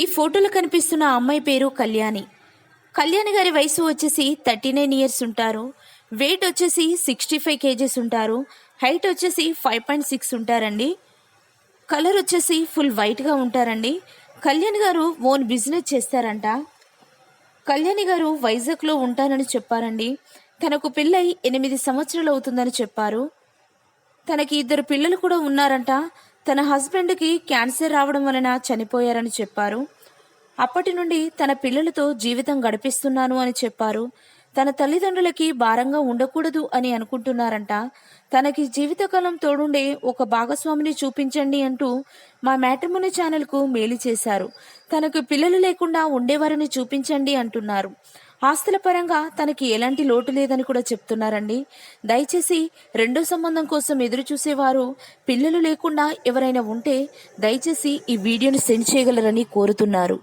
ఈ ఫోటోలో కనిపిస్తున్న అమ్మాయి పేరు కళ్యాణి. కళ్యాణి గారి వయసు వచ్చేసి థర్టీ నైన్ ఇయర్స్ ఉంటారు. వెయిట్ వచ్చేసి సిక్స్టీ ఫైవ్ కేజెస్ ఉంటారు. హైట్ వచ్చేసి ఫైవ్ పాయింట్ సిక్స్ ఉంటారండి. కలర్ వచ్చేసి ఫుల్ వైట్గా ఉంటారండి. కళ్యాణ్ గారు ఓన్ బిజినెస్ చేస్తారంట. కళ్యాణి గారు వైజాగ్లో ఉంటానని చెప్పారండి. తనకు పెళ్ళై ఎనిమిది సంవత్సరాలు అవుతుందని చెప్పారు. తనకి ఇద్దరు పిల్లలు కూడా ఉన్నారంట. తన హస్బెండ్కి క్యాన్సర్ రావడం వలన చనిపోయారని చెప్పారు. అప్పటి నుండి తన పిల్లలతో జీవితం గడిపిస్తున్నాను అని చెప్పారు. తన తల్లిదండ్రులకి భారంగా ఉండకూడదు అని అనుకుంటున్నారంట. తనకి జీవితకాలం తోడుండే ఒక భాగస్వామిని చూపించండి అంటూ మా మ్యాట్రిమోని ఛానల్కు మేలు చేశారు. తనకు పిల్లలు లేకుండా ఉండేవారిని చూపించండి అంటున్నారు. ఆస్తుల పరంగా తనకి ఎలాంటి లోటు లేదని కూడా చెప్తున్నారండి. దయచేసి రెండో సంబంధం కోసం ఎదురు చూసేవారు పిల్లలు లేకుండా ఎవరైనా ఉంటే దయచేసి ఈ వీడియోని సెండ్ చేయగలరని కోరుతున్నారు.